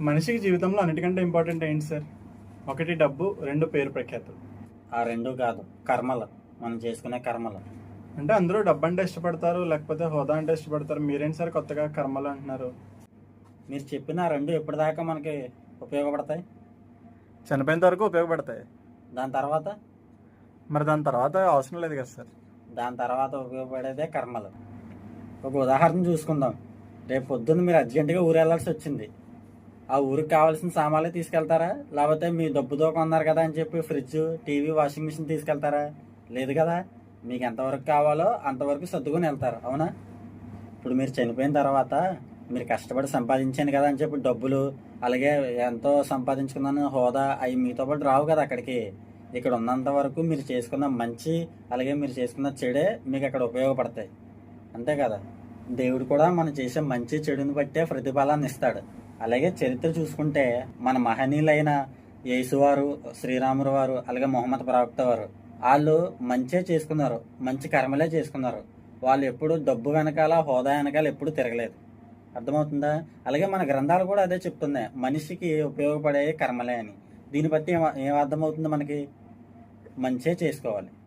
మనిషికి జీవితంలో అన్నిటికంటే ఇంపార్టెంట్ ఏంటి సార్? ఒకటి డబ్బు రెండు పేరు ప్రఖ్యాతులు. ఆ రెండు కాదు కర్మలు. మనం చేసుకునే కర్మలు. అంటే అందరూ డబ్బు అంటే ఇష్టపడతారు లేకపోతే హోదా అంటే ఇష్టపడతారు. మీరేంటి సార్ కొత్తగా కర్మలు అంటున్నారు? మీరు చెప్పిన ఆ రెండు ఎప్పటిదాకా మనకి ఉపయోగపడతాయి? చనిపోయేంత వరకు ఉపయోగపడతాయి. దాని తర్వాత? మరి దాని తర్వాత అవసరం లేదు కదా సార్. దాని తర్వాత ఉపయోగపడేదే కర్మలు. ఒక ఉదాహరణ చూసుకుందాం. రేపు పొద్దున్న మీరు అర్జెంటుగా ఊరు వెళ్ళాల్సి వచ్చింది. ఆ ఊరికి కావాల్సిన సామాన్లు తీసుకెళ్తారా? లేకపోతే మీ డబ్బుతో కొన్నారు కదా అని చెప్పి ఫ్రిడ్జ్ టీవీ వాషింగ్ మిషన్ తీసుకెళ్తారా? లేదు కదా. మీకు ఎంతవరకు కావాలో అంతవరకు సర్దుకొని వెళ్తారు అవునా? ఇప్పుడు మీరు చనిపోయిన తర్వాత మీరు కష్టపడి సంపాదించాను కదా అని చెప్పి డబ్బులు అలాగే ఎంతో సంపాదించుకున్నాను హోదా అవి మీతో పాటు రావు కదా అక్కడికి. ఇక్కడ ఉన్నంత వరకు మీరు చేసుకున్న మంచి అలాగే మీరు చేసుకున్న చెడే మీకు అక్కడ ఉపయోగపడతాయి. అంతే కదా. దేవుడు కూడా మనం చేసే మంచి చెడుని బట్టే ప్రతిఫలాన్ని ఇస్తాడు. అలాగే చరిత్ర చూసుకుంటే మన మహనీయులైన యేసువారు శ్రీరాములు వారు అలాగే మొహమ్మద్ ప్రవక్త వారు వాళ్ళు మంచే చేసుకున్నారు మంచి కర్మలే చేసుకున్నారు. వాళ్ళు ఎప్పుడు డబ్బు వెనకాల హోదా వెనకాల ఎప్పుడు తిరగలేదు. అర్థమవుతుందా? అలాగే మన గ్రంథాలు కూడా అదే చెప్తున్నాయి. మనిషికి ఉపయోగపడే కర్మలే అని. దీన్ని బట్టి ఏం అర్థమవుతుంది మనకి? మంచే చేసుకోవాలి.